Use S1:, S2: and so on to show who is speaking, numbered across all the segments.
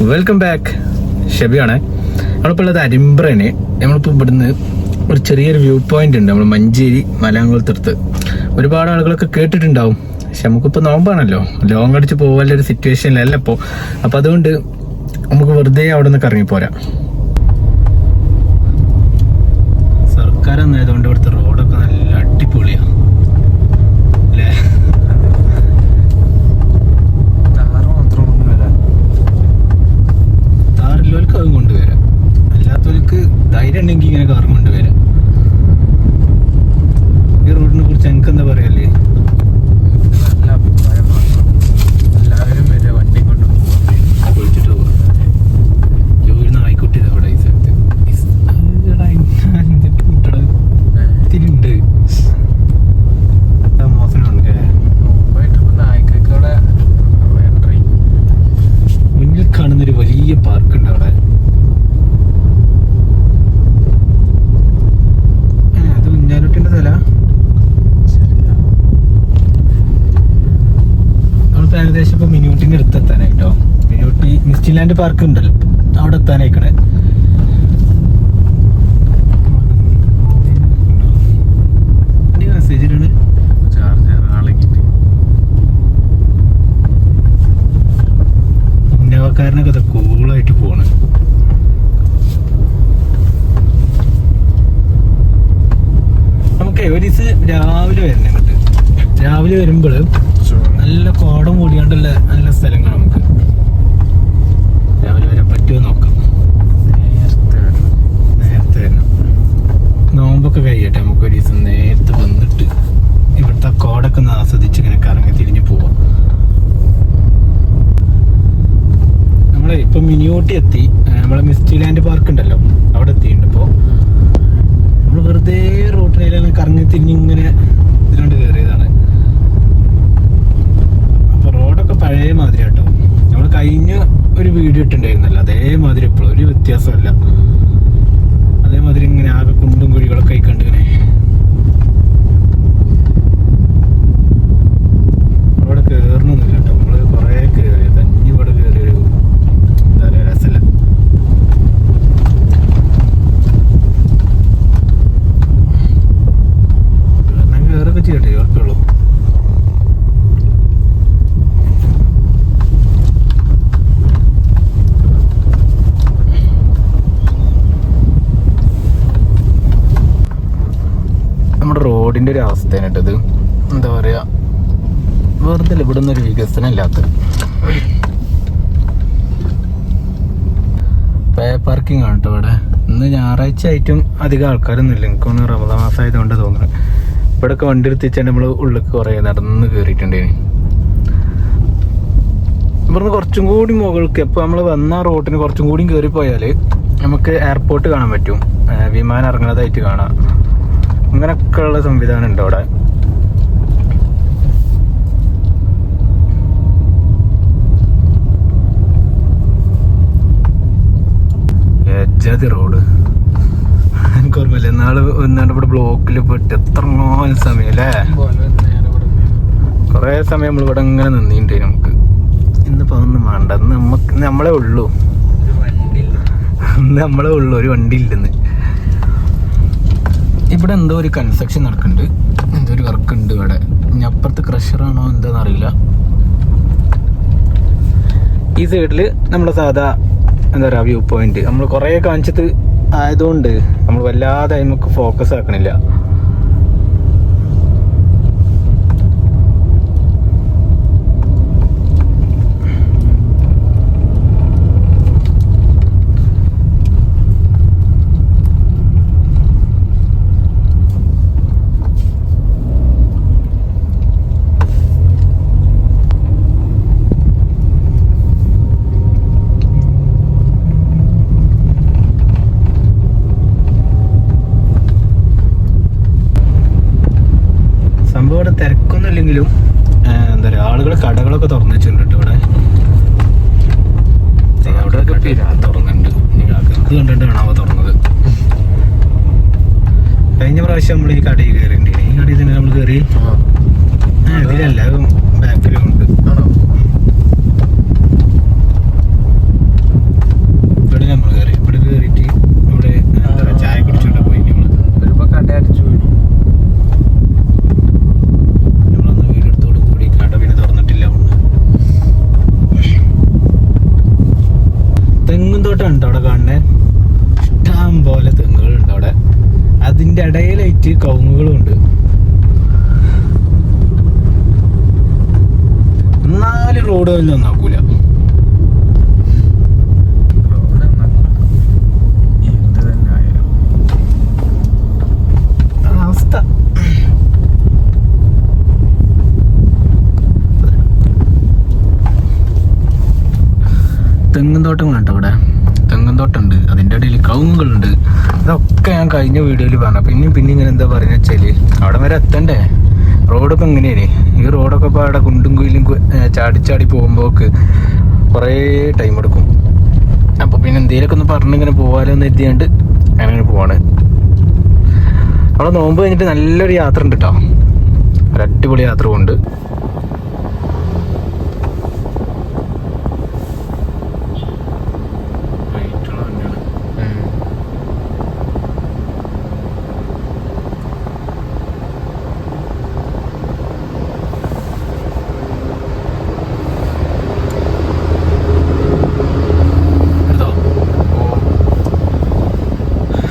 S1: Welcome back ഷെബിയാണേ. നമ്മളിപ്പോൾ ഉള്ളത് അരിമ്പ്രയാണ് നമ്മളിപ്പോൾ ഇവിടുന്ന് ഒരു ചെറിയൊരു വ്യൂ പോയിന്റ് ഉണ്ട്. നമ്മൾ മഞ്ചേരി മലയാളത്തടുത്ത് ഒരുപാട് ആളുകളൊക്കെ കേട്ടിട്ടുണ്ടാവും. പക്ഷെ നമുക്കിപ്പോൾ നോമ്പാണല്ലോ. ലോങ് അടിച്ച് പോകാനുള്ള ഒരു സിറ്റുവേഷനിലല്ല ഇപ്പോൾ അപ്പോൾ അതുകൊണ്ട് നമുക്ക് വെറുതെ അവിടെ നിന്ന് കറങ്ങിപ്പോരാ സർക്കാർ എന്നായതുകൊണ്ട് ഇവിടുത്തെ റോഡൊക്കെ നല്ല അടിപൊളിയാണ് അല്ലേ
S2: താറ് മാത്രം കൊണ്ടുവരാം
S1: താറില്ലോൽക്ക് അതും കൊണ്ടുവരാം അല്ലാത്തവർക്ക് ധൈര്യം ഉണ്ടെങ്കിൽ ഇങ്ങനെ കാറും കൊണ്ടുവരാം ഏകദേശം ഇപ്പൊ മിനിയൂട്ടിന്റെ അടുത്ത് എത്താനായിട്ടോ മിനിയൂട്ടി മിസ്റ്റിലാൻഡ് പാർക്ക് ഉണ്ടല്ലോ. അവിടെ എത്താനായിക്കണേ. അത് കൂളായിട്ട് പോണ്. നമുക്ക് ഒരു ദിവസം രാവിലെ വരണം രാവിലെ വരുമ്പോൾ നല്ല കോടം കൂടിയാണ്ടുള്ള നല്ല സ്ഥലങ്ങൾ നമുക്ക്. രാവിലെ വരെ പറ്റുമോ നോക്കാം.
S2: നേരത്തെ വരണം.
S1: നോമ്പൊക്കെ കഴിയട്ടെ നമുക്ക് ഒരു ദിവസം നേരത്തെ വന്നിട്ട് ഇവിടുത്തെ കോടൊക്കെ ഒന്ന് ആസ്വദിച്ച് ഇങ്ങനെ കറങ്ങി തിരിഞ്ഞ് പോവാം. നമ്മളെ ഇപ്പൊ മിനിയോട്ടി എത്തി. നമ്മളെ മിസ്റ്റി ലാൻഡ് പാർക്ക് ഉണ്ടല്ലോ അവിടെ എത്തിയിട്ടുണ്ട് ഇപ്പോ. നമ്മൾ വെറുതെ റോട്ടിനെല്ലാം കറങ്ങി തിരിഞ്ഞ് ഇങ്ങനെ ഇതിലോട്ട് കയറിയതാണ് അപ്പൊ റോഡൊക്കെ പഴയ മാതിരി കേട്ടോ നമ്മൾ കഴിഞ്ഞ ഒരു വീഡിയോ ഇട്ടുണ്ടായിരുന്നല്ലോ അതേമാതിരി ഇപ്പോഴും ഒരു വ്യത്യാസമല്ല അതേമാതിരി ഇങ്ങനെ ആകെ കുണ്ടും കുഴികളൊക്കെ ആയിക്കണ്ട് ഇങ്ങനെ അവിടെ കയറണമെന്നില്ല കേട്ടോ നമ്മൾ കുറേ കയറി തഞ്ഞി ഇവിടെ കയറിയൊരു എന്താ പറയുക രസമില്ല കാരണം കയറൊക്കെ ചെയ്യട്ടെ ഉറപ്പുള്ളൂ നമ്മുടെ റോഡിന്റെ ഒരു അവസ്ഥയാണ് കേട്ടത് എന്താ പറയുക വെറുതെ ഇവിടെ ഒരു വികസനം ഇല്ലാത്ത പേ പാർക്കിംഗ് ആണ് കേട്ടോ ഇവിടെ. ഇന്ന് ഞായറാഴ്ച ആയിട്ടും അധികം ആൾക്കാരൊന്നും ഇല്ല. എനിക്ക് തോന്നുന്നു റമദാ മാസം ആയതുകൊണ്ട് തോന്നുന്നു. ഇവിടെയൊക്കെ വണ്ടി എടുത്തിച്ചാൽ നമ്മൾ ഉള്ളിൽ കുറേ നടന്ന് കയറിയിട്ടുണ്ടേന് ഇവിടുന്ന് കുറച്ചും കൂടി മുകൾക്ക് ഇപ്പോൾ നമ്മൾ വന്ന റോട്ടിന് കുറച്ചും കൂടി കയറി പോയാൽ നമുക്ക് എയർപോർട്ട് കാണാൻ പറ്റും. വിമാനം ഇറങ്ങുന്നതായിട്ട് കാണാം. അങ്ങനൊക്കെ ഉള്ള സംവിധാനം ഉണ്ട് അവിടെ റോഡ്. എനിക്ക് ഓർമ്മയില്ല എന്നാൾ ഒന്നാണ്ട് ഇവിടെ ബ്ലോക്കിൽ പെട്ട് എത്ര സമയം അല്ലേ കുറേ സമയം നമ്മൾ ഇവിടെ ഇങ്ങനെ നിന്നിട്ടുണ്ട് നമുക്ക്. ഇന്നിപ്പോ അതൊന്നും വേണ്ട. ഇന്ന് നമുക്ക് നമ്മളെ ഉള്ളൂ. നമ്മളെ ഉള്ളൂ. ഒരു വണ്ടി ഇല്ലെന്ന് ഇവിടെ എന്തോ ഒരു കൺസ്ട്രക്ഷൻ നടക്കുന്നുണ്ട്. എന്തോ ഒരു വർക്ക് ഉണ്ട് ഇവിടെ. ഇനി അപ്പുറത്ത് ക്രഷറാണോ എന്താണെന്ന് അറിയില്ല. ഈ സൈഡിൽ നമ്മുടെ സാധാ എന്താ പറയുക വ്യൂ പോയിന്റ് നമ്മൾ കുറേ കാണിച്ചിട്ട് ആയതുകൊണ്ട് നമ്മൾ വല്ലാതെ നമുക്ക് ഫോക്കസ് ആക്കണില്ല സംഭവം ഇവിടെ തിരക്കൊന്നും ഇല്ലെങ്കിലും ആ, എന്താ പറയുക ആളുകൾ കടകളൊക്കെ തുറന്നു വെച്ചിട്ടുണ്ട് കേട്ടോ ഇവിടെ ദേ അവിടെയൊക്കെ പിരാ തുറന്നിട്ടുണ്ട് ഇനി ആൾക്ക് എന്ത് കണ്ടിട്ടാണ് അവ തുറന്നത് കഴിഞ്ഞ പ്രാവശ്യം നമ്മൾ ഈ കടയിൽ കയറിയിട്ടുണ്ട്. ഈ കടയിൽ തന്നെ നമ്മൾ കയറി ഇതിലല്ല ബാക്കിലും ഉണ്ട്
S2: ആണോ
S1: തോട്ടമുണ്ട് അവിടെ കാണുന്നത് ഇഷ്ടം പോലെ തെങ്ങുകളുണ്ട് അവിടെ അതിന്റെ ഇടയിലായിട്ട് കവുങ്ങുകളുണ്ട്. നാല് റോഡ് ഒന്നാക്കൂല നന്നാക്കൂല. അവസ്ഥ. തെങ്ങും തോട്ടങ്ങളുണ്ട് അവിടെ? തെങ്ങും തോട്ടമുണ്ട് അതിന്റെ ഇടയിൽ കവുങ്ങുകളുണ്ട്. ഇതൊക്കെ ഞാൻ കഴിഞ്ഞ വീഡിയോയിൽ പറഞ്ഞു. പിന്നെയും പിന്നെ ഇങ്ങനെ എന്താ പറയുന്നത് വെച്ചാൽ അവിടെ വരെ എത്തണ്ടേ? റോഡൊക്കെ എങ്ങനെയാണ് ഈ റോഡൊക്കെ ഇപ്പോൾ അവിടെ കുണ്ടും കുയിലും ചാടിച്ചാടി പോകുമ്പോൾക്ക് കുറേ ടൈം എടുക്കും. അപ്പോൾ പിന്നെ എന്തെങ്കിലുമൊക്കെ ഒന്ന് പറഞ്ഞിങ്ങനെ പോകാലോ എന്ന് എത്തിയാണ്ട് അങ്ങനെ പോവാണ്. അവിടെ നോമ്പ് കഴിഞ്ഞിട്ട് നല്ലൊരു യാത്ര ഉണ്ട് കേട്ടോ ഒരു അടിപൊളി യാത്ര കൊണ്ട്
S2: വെയിറ്റുള്ള വണ്ടിയാണ്
S1: എടുത്തോ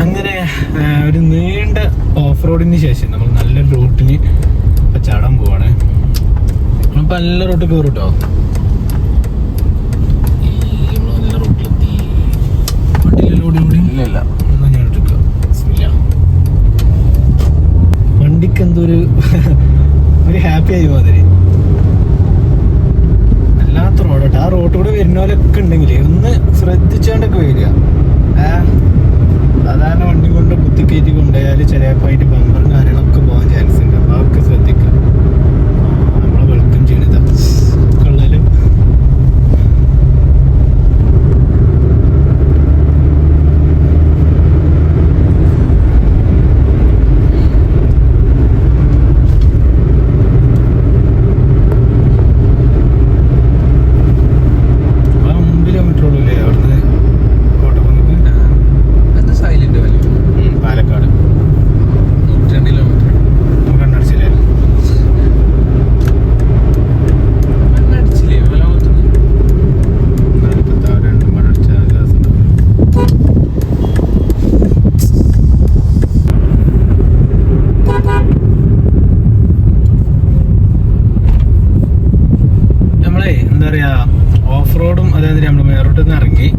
S1: അങ്ങനെ ആ, ഒരു നീണ്ട റോഡിന് ശേഷം നമ്മൾ നല്ലൊരു റൂട്ടിന് ചാടാൻ പോവാണ്. നമ്മളിപ്പോ നല്ല റൂട്ട് കയറും சரியாக போயிட்டு இப்போ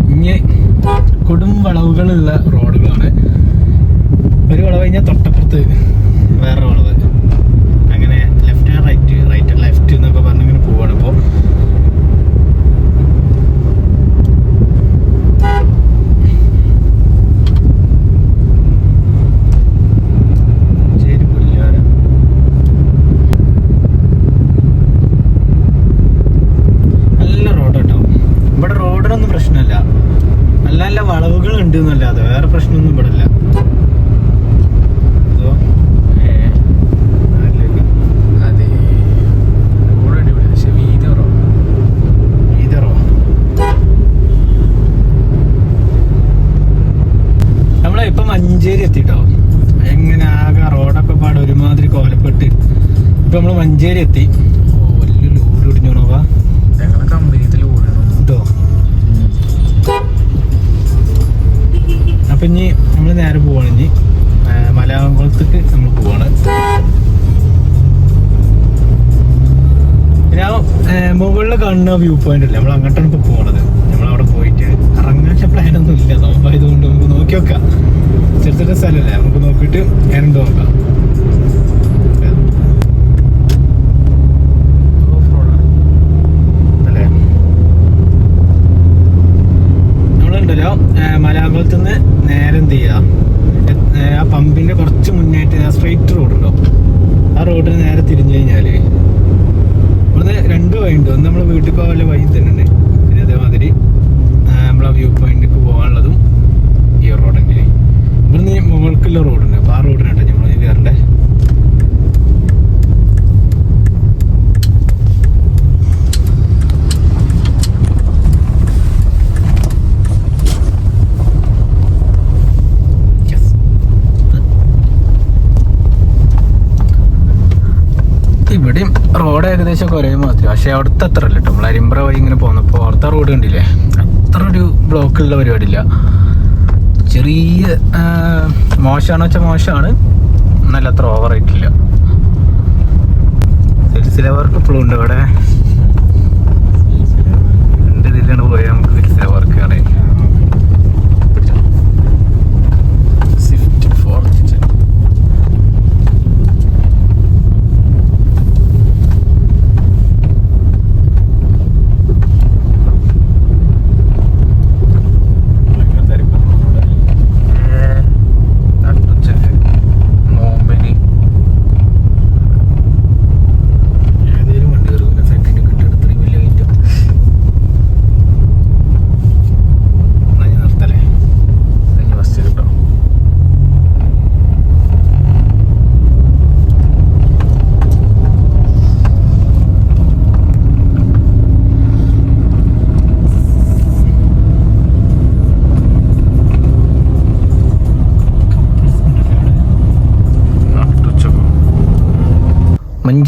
S1: ഇനി കൊടും വളവുകളുള്ള റോഡുകളാണ്. ഒരു വളവ് കഴിഞ്ഞാൽ തൊട്ടപ്പുറത്ത് വേറെ വളവ് അങ്ങനെ left and right right and left എന്നൊക്കെ പറഞ്ഞ് ഇങ്ങനെ പോവാണ് ഇപ്പോൾ ശരി പുല്ലാരം നല്ല റോഡ് കേട്ടോ ഇവിടെ റോഡിനൊന്നും പ്രശ്നമില്ല നല്ല നല്ല വളവുകൾ എന്നല്ലാതെ വേറെ പ്രശ്നമൊന്നും ഇവിടെ ഇല്ല ഇതോ, ഏ, നാലിലേക്ക്.
S2: അതെ. റോഡ് അടിപൊളി പക്ഷെ വീതി കുറവാണ്
S1: ഇതറോ നമ്മളെ ഇപ്പൊ മഞ്ചേരി എത്തിട്ടോ? എങ്ങനെ ആകെ റോഡൊക്കെ പാടെ ഒരുമാതിരി കോലപ്പെട്ട്. ഇപ്പൊ നമ്മൾ മഞ്ചേരി എത്തി. നേരെ പോവാണ് ഇനി മലയാളത്തേക്ക് നമ്മൾ പോവാണ്. ഏ, മുകളിൽ കാണുന്ന വ്യൂ പോയിന്റ് അല്ലേ നമ്മൾ അങ്ങോട്ടാണ് ഇപ്പൊ പോണത്. നമ്മൾ അവിടെ പോയിട്ട് ഇറങ്ങാൻ പ്ലാൻ ഒന്നും ഇല്ല. നോമ്പായതുകൊണ്ട് നമുക്ക് നോക്കി നോക്കാം. ചെറുതൊരു സ്ഥലമല്ലേ നമുക്ക് നോക്കിയിട്ട് എന്നുണ്ടോ നോക്കാം. മലയാളത്തിൽ നിന്ന് നേരെ എന്ത് ചെയ്യുക എ- ഏ, ആ പമ്പിന്റെ കുറച്ച് മുന്നായിട്ട് ആ സ്ട്രെയിറ്റ് റോഡ് ഉണ്ടോ ആ റോഡിന് നേരെ തിരിഞ്ഞു കഴിഞ്ഞാൽ ഇവിടുന്ന് രണ്ട് വഴി ഉണ്ട് ഒന്ന് വല്ല വഴി തന്നെ പിന്നെ അതേമാതിരി നമ്മളെ വ്യൂ പോയിന്റിലേക്ക് പോകാനുള്ളതും ഈ റോഡെങ്കിൽ ഇവിടുന്ന് മുകൾക്കുള്ള റോഡുണ്ട് അപ്പോൾ ആ റോഡിനാട്ടോ നമ്മൾ കയറണ്ടേ Yes. ഇവിടെയും റോഡ് ഏകദേശം ഒരേ മാതിരി. പക്ഷേ അവിടുത്തെ അത്ര അല്ല കേട്ടോ നമ്മൾ അരിമ്പ്ര വഴി ഇങ്ങനെ പോകുന്നപ്പോൾ അവിടുത്തെ റോഡ് കണ്ടില്ലേ? അത്ര ഒരു ബ്ലോക്കുള്ള പരിപാടിയില്ല. ചെറിയ മോശമാണെന്ന് മോശമാണോ വെച്ചാൽ മോശമാണ് നല്ല അത്ര ഓവർ ആയിട്ടില്ല. സിൽസില വർക്ക് ഇപ്പോഴും ഉണ്ട് അവിടെ എന്റെ ഇതിലാണ് പോയാൽ നമുക്ക് സിൽസില വർക്ക് കാണാൻ സ്വിഫ്റ്റ് ഫോർ
S2: ഭയങ്കര തിരക്കാണ് അവിടെ.
S1: നട്ടുച്ചക്ക് നോമ്പിന് ഏതേലും വണ്ടി കയറും സെക്കൻഡ് കിട്ടിയിട്ട് ഇത്രയും വലിയ ഐറ്റം എന്നാ ഞാൻ നിർത്തല്ലേ കഴിഞ്ഞ ബസ് കിട്ടോ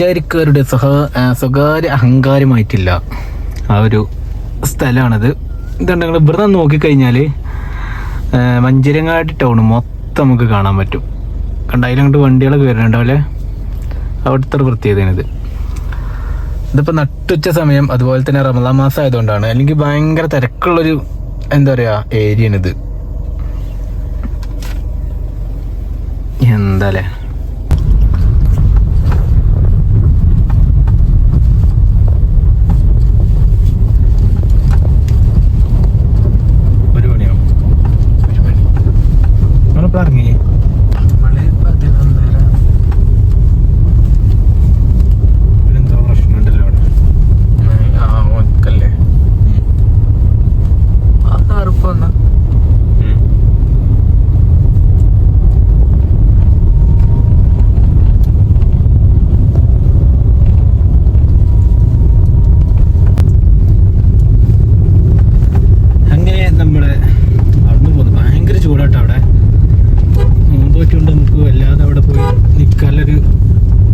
S1: മഞ്ചാരിക്കാരുടെ സഹ സ്വകാര്യ അഹങ്കാരമായിട്ടില്ല ആ ഒരു സ്ഥലമാണത്. ഇതുണ്ട് നിങ്ങൾ ഇവിടെ നിന്ന് നോക്കിക്കഴിഞ്ഞാൽ മഞ്ചേരങ്ങാടി ടൗൺ മൊത്തം നമുക്ക് കാണാൻ പറ്റും. കണ്ട അതിലങ്ങോട്ട് വണ്ടികളൊക്കെ പോലെ അവിടുത്തെ ഒരു പ്രത്യേകതയാണിത്. ഇതിപ്പോൾ നട്ടുച്ച സമയം അതുപോലെ തന്നെ റമദാ മാസം ആയതുകൊണ്ടാണ്. അല്ലെങ്കിൽ ഭയങ്കര തിരക്കുള്ളൊരു എന്താ പറയുക ഏരിയയാണിത് എന്താ അല്ലേ ഒരു മണിയാവും ഒരു മണി നമ്മളിപ്പോൾ ഇറങ്ങി
S2: നമ്മൾ പതിനൊന്നര
S1: എന്തോ പ്രശ്നമുണ്ടല്ലോ അവിടെ
S2: ആ ഒക്കല്ലേ ആ കറുപ്പ് വന്ന
S1: അങ്ങനെ നമ്മൾ അവിടുന്ന് പോകുന്നു ഭയങ്കര ചൂടാട്ടോ അവിടെ മുമ്പ് പറ്റുകൊണ്ട് നമുക്ക് വല്ലാതെ അവിടെ പോയി നിൽക്കാനുള്ളൊരു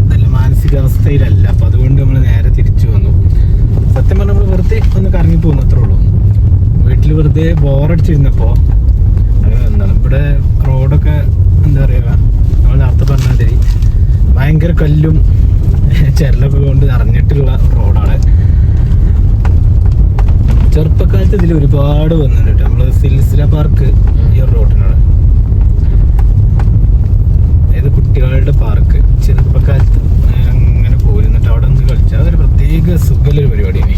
S1: നല്ല മാനസികാവസ്ഥയിലല്ല അപ്പൊ അതുകൊണ്ട് നമ്മൾ നേരെ തിരിച്ചു വന്നു സത്യം പറഞ്ഞാൽ നമ്മൾ വെറുതെ ഒന്ന് കറങ്ങി പോകുന്നു അത്രേ ഉള്ളൂ വീട്ടിൽ വെറുതെ ബോറടിച്ചിരുന്നപ്പോ അങ്ങനെ വന്നതാണ് ഇവിടെ റോഡൊക്കെ എന്താ പറയുക നമ്മൾ നേരത്തെ പറഞ്ഞ മാതിരി ഭയങ്കര കല്ലും ചെരലൊക്കെ കൊണ്ട് നിറഞ്ഞിട്ടുള്ള റോഡാണ്. ചെറുപ്പക്കാലത്ത് ഇതിൽ ഒരുപാട് വന്നിട്ടുണ്ട്. നമ്മൾ സിൽസില പാർക്ക് ഈ റോഡിനാണ്. അതായത് കുട്ടികളുടെ പാർക്ക്. ചെറുപ്പക്കാലത്ത് അങ്ങനെ പോയിരുന്നിട്ട് അവിടെ നിന്ന് കളിച്ചാൽ അതൊരു പ്രത്യേക സുഖലൊരു പരിപാടിയാണ്.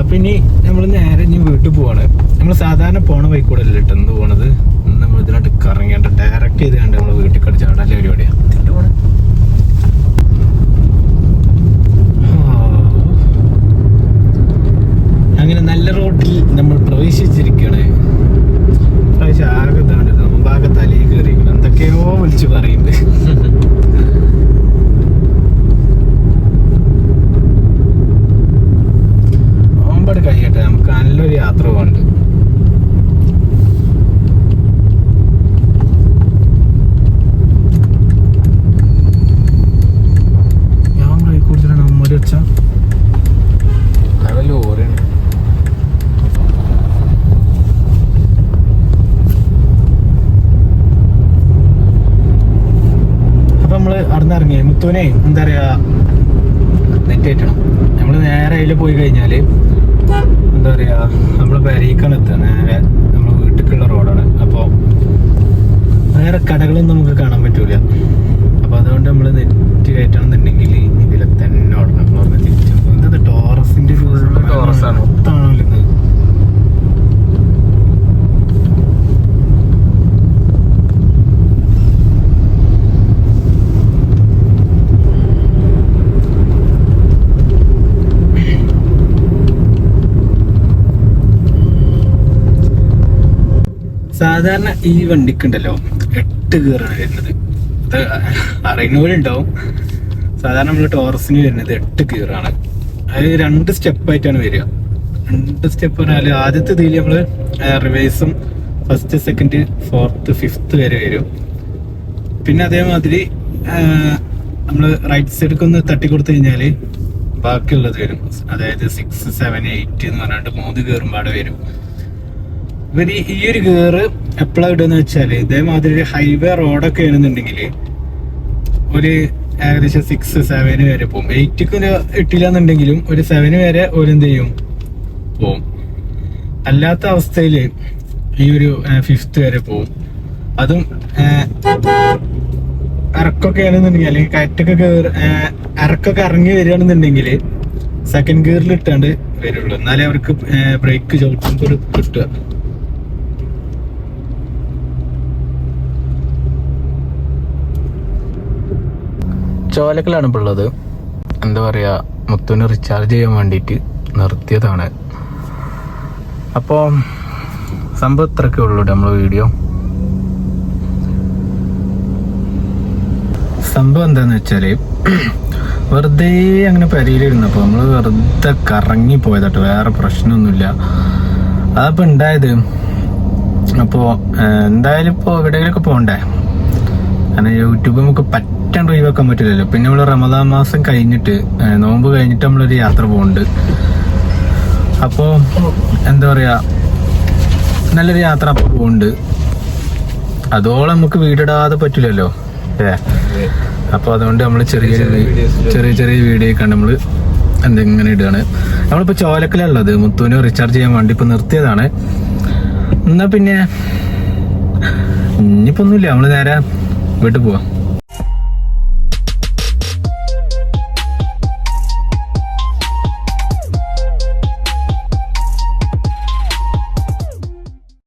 S1: അപ്പൊ ഇനി നമ്മൾ നേരെ ഇനി വീട്ടിൽ പോവാണ്. നമ്മൾ സാധാരണ പോണ വഴി കൂടെ അല്ല കേട്ടോ പോണത്? നമ്മൾ ഇതിനായിട്ട് കറങ്ങേണ്ട ഡയറക്റ്റ് ചെയ്ത് കണ്ട് നമ്മൾ വീട്ടിൽ കടിച്ച അവിടെ പരിപാടിയാണ് അങ്ങനെ നല്ല റോട്ടിൽ നമ്മൾ പ്രവേശിച്ചിരിക്കുകയാണ് പ്രാവശ്യം ആകെ താണ്ടത് മുമ്പാകെ തലയിൽ കയറിയിരിക്കണം. എന്തൊക്കെയോ വിളിച്ചു പറയുന്നുണ്ട്. ഓമ്പട് കഴിയട്ടെ. നമുക്ക് നല്ലൊരു യാത്ര പോകണ്ട് ഞാൻ ബ്രേക്ക് കൊടുത്തിട്ടാണ് അമ്മടി വെച്ചാ
S2: നല്ല ലോറിയാണ്
S1: അപ്പൊ നമ്മൾ അവിടെ ഇറങ്ങി മുത്തുവിനെ എന്താ പറയാ നെറ്റ് കയറ്റണം നമ്മൾ നേരെ അതിൽ പോയി കഴിഞ്ഞാൽ എന്താ പറയാ നമ്മൾ പെരീക്കാണ് എത്തുക നേരെ നമ്മളെ വീട്ടിലേക്കുള്ള റോഡാണ് അപ്പൊ വേറെ കടകളൊന്നും നമുക്ക് കാണാൻ പറ്റൂല അപ്പൊ അതുകൊണ്ട് നമ്മൾ നെറ്റ് കയറ്റണം എന്നുണ്ടെങ്കിൽ ഇതിലെ തന്നെ ഓടണം നമ്മൾ അവിടെ തിരിച്ചു എന്താ ടോറസിന്റെ ഒരു
S2: Full Taurus ആണ്.
S1: മൊത്തമാണല്ലോ ഇത് സാധാരണ ഈ വണ്ടിക്കുണ്ടല്ലോ എട്ട് ഗിയറാണ് വരുന്നത്. ഇത് അറിയുന്നവരുണ്ടാവും സാധാരണ നമ്മൾ ടോറസിന് വരുന്നത് എട്ട് ഗിയറാണ് അത് രണ്ട് സ്റ്റെപ്പായിട്ടാണ് വരിക. രണ്ട് സ്റ്റെപ്പ് പറഞ്ഞാൽ ആദ്യത്തെ ഇതിൽ നമ്മൾ റിവേഴ്സും ഫസ്റ്റ് സെക്കൻഡ് ഫോർത്ത് ഫിഫ്ത്ത് വരെ വരും. പിന്നെ അതേമാതിരി നമ്മൾ റൈറ്റ് സൈഡിലേക്ക് ഒന്ന് തട്ടി കൊടുത്തു കഴിഞ്ഞാൽ ബാക്കിയുള്ളത് വരും. അതായത് സിക്സ് സെവൻ എയ്റ്റ് എന്ന് പറഞ്ഞിട്ട് മൂന്ന് കയറുമ്പാട് വരും. ഇവർ ഈ ഒരു ഗിയറ് എപ്പോഴാ എന്ന് വെച്ചാൽ ഇതേമാതിരി ഒരു ഹൈവേ റോഡൊക്കെ ആണെന്നുണ്ടെങ്കിൽ ഒരു ഏകദേശം സിക്സ് സെവന് വരെ പോകും. എയ്റ്റിക്ക് ഇട്ടില്ല എന്നുണ്ടെങ്കിലും ഒരു സെവന് വരെ ഒരു എന്ത് ചെയ്യും? പോവും. അല്ലാത്ത അവസ്ഥയിൽ ഈ ഒരു ഫിഫ്ത്ത് വരെ പോവും. അതും ഇറക്കൊക്കെ ആണെന്നുണ്ടെങ്കിൽ അല്ലെങ്കിൽ കയറ്റൊക്കെ കയറി ഇറക്കൊക്കെ ഇറങ്ങി വരികയാണെന്നുണ്ടെങ്കിൽ സെക്കൻഡ് ഗിയറിൽ ഇട്ടാണ്ട് വരുള്ളൂ. എന്നാലേ അവർക്ക് ബ്രേക്ക് ചവിട്ടുമ്പോൾ ഒരു കിട്ടുക. ചോലക്കലാണ് ഇപ്പോൾ ഉള്ളത്. എന്താ പറയാ മുത്തുവിന് റീചാർജ് ചെയ്യാൻ വേണ്ടിയിട്ട് നിർത്തിയതാണ്. അപ്പോൾ സംഭവം ഇത്രയൊക്കെ ഉള്ളൂ നമ്മൾ വീഡിയോ സംഭവം എന്താന്ന് വെച്ചാൽ വെറുതെ അങ്ങനെ പരിയിലിരുന്നപ്പോ നമ്മൾ വെറുതെ കറങ്ങി പോയതാട്ടോ വേറെ പ്രശ്നമൊന്നുമില്ല. അതപ്പോൾ ഉണ്ടായത് അപ്പോൾ എന്തായാലും ഇപ്പോ എവിടെയെങ്കിലുമൊക്കെ പോണ്ടേ? കാരണം യൂട്യൂബ് നമുക്ക് പറ്റാണ്ട് ഒഴിവാക്കാൻ പറ്റില്ലല്ലോ. പിന്നെ നമ്മൾ റമദാൻ മാസം കഴിഞ്ഞിട്ട് നോമ്പ് കഴിഞ്ഞിട്ട് നമ്മളൊരു യാത്ര പോകുന്നുണ്ട് അപ്പോൾ എന്താ പറയുക നല്ലൊരു യാത്ര അപ്പോൾ പോകുന്നുണ്ട് അതോളം നമുക്ക് വീടിടാതെ പറ്റില്ലല്ലോ ഏ അപ്പൊ അതുകൊണ്ട് നമ്മൾ ചെറിയ ചെറിയ ചെറിയ ചെറിയ വീഡിയോ കണ്ട് നമ്മൾ എന്തെങ്ങനെ ഇടുകയാണ് നമ്മളിപ്പോ ചോലക്കലുള്ളത് മുത്തുവിനെ റീചാർജ് ചെയ്യാൻ വേണ്ടി ഇപ്പൊ നിർത്തിയതാണ്. എന്നാ പിന്നെ ഇനിയിപ്പോൾ ഒന്നുമില്ല നമ്മൾ നേരെ വീട്ടിൽ പോവാം.